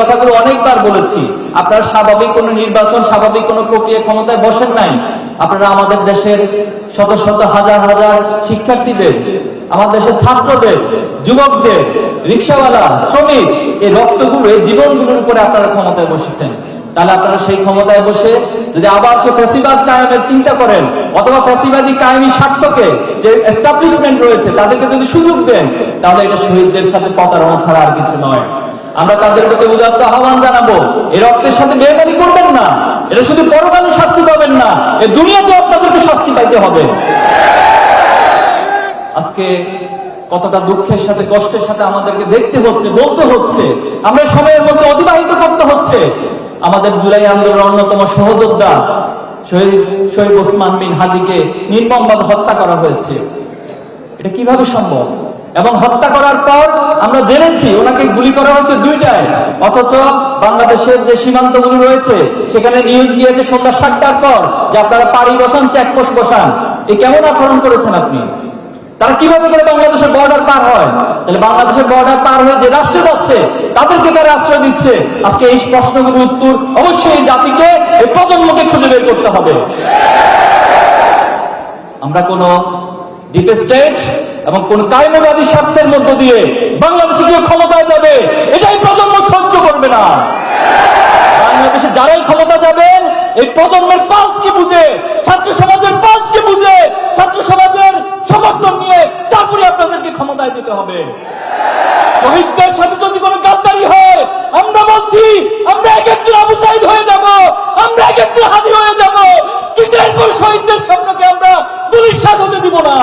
কথাগুলো অনেকবার বলেছি। আপনারা স্বাভাবিক কোনো নির্বাচন, স্বাভাবিক কোনো প্রক্রিয়া ক্ষমতায় বসেন নাই। আপনারা আমাদের দেশের শত শত হাজার হাজার শিক্ষার্থীদের, আমাদের দেশের ছাত্রদের, যুবকদের, রিক্সাওয়ালা, শ্রমিক, এই রক্তগুলো, এই জীবনগুলোর উপরে আপনারা ক্ষমতায় বসেছেন। তাহলে আপনারা সেই ক্ষমতায় বসে যদি আবার সে ফ্যাসিবাদ কায়েমের চিন্তা করেন, অথবা ফ্যাসিবাদী কায়েমি স্বার্থকে যে এস্টাবলিশমেন্ট রয়েছে, তাদেরকে যদি সুযোগ দেন, তাহলে এটা শহীদদের সাথে প্রতারণা ছাড়া আর কিছু নয়। আমরা তাদের প্রতি উদাত্ত আহ্বান জানাব। এর রক্তের সাথে বেমানি করবেন না। এটা শুধু পরকালে শাস্তি পাবেন না। এ দুনিয়াতে আপনাদেরকে শাস্তি পাইতে হবে। আজকে কতটা দুঃখের সাথে, কষ্টের সাথে আমাদেরকে দেখতে হচ্ছে, বলতে হচ্ছে। আমরা সময়ের মধ্যে অতিবাহিত করতে হচ্ছে। আমাদের জুলাই আন্দোলনের অন্যতম সহযোদ্ধা শহীদ শহীদ ওসমান বিন হাদিকে নির্মমভাবে হত্যা করা হয়েছে। এটা কীভাবে সম্ভব? এবং হত্যা করার পর আমরা জেনেছি ওনাকে গুলি করা হয়েছে দুইটায়। অথচ বাংলাদেশের যে সীমান্তগুলো রয়েছে, সেখানে নিউজ গিয়েছে সন্ধ্যা সাতটার পর যে আপনারা পাড়ি বসান, চেকপোস্ট বসান। এই কেমন আচরণ করেছেন আপনি? তারা কীভাবে করে বাংলাদেশের বর্ডার পার হয়? তাহলে বাংলাদেশের বর্ডার পার হয়ে যে রাষ্ট্রে যাচ্ছে, তাদেরকে তারা আশ্রয় দিচ্ছে। আজকে এই প্রশ্নগুলোর উত্তর অবশ্যই জাতিকে, এই প্রজন্মকে খুঁজে বের করতে হবে। আমরা কোন ডিপ স্টেট এবং কোন কায়মবাদী স্বার্থের মধ্য দিয়ে বাংলাদেশে কেউ ক্ষমতায় যাবে, এটাই প্রজন্ম সহ্য করবে না। বাংলাদেশে যারাই ক্ষমতা যাবেন এই প্রজন্মের পালসকে বুঝে, ছাত্র সমাজের পালসকে বুঝে, ছাত্র সমাজের সমর্থন নিয়ে তারপরে আপনাদেরকে ক্ষমতায় যেতে হবে। শহীদদের সাথে যদি কোনো গাদ্দারি হয়, আমরা বলছি, আমরা এক একজন আবু সাইদ হয়ে যাব, আমরা এক একজন হাজি হয়ে যাব। কিন্তু এরপর শহীদদের স্বপ্নকে আমরা দুলিশ হতে দিব না।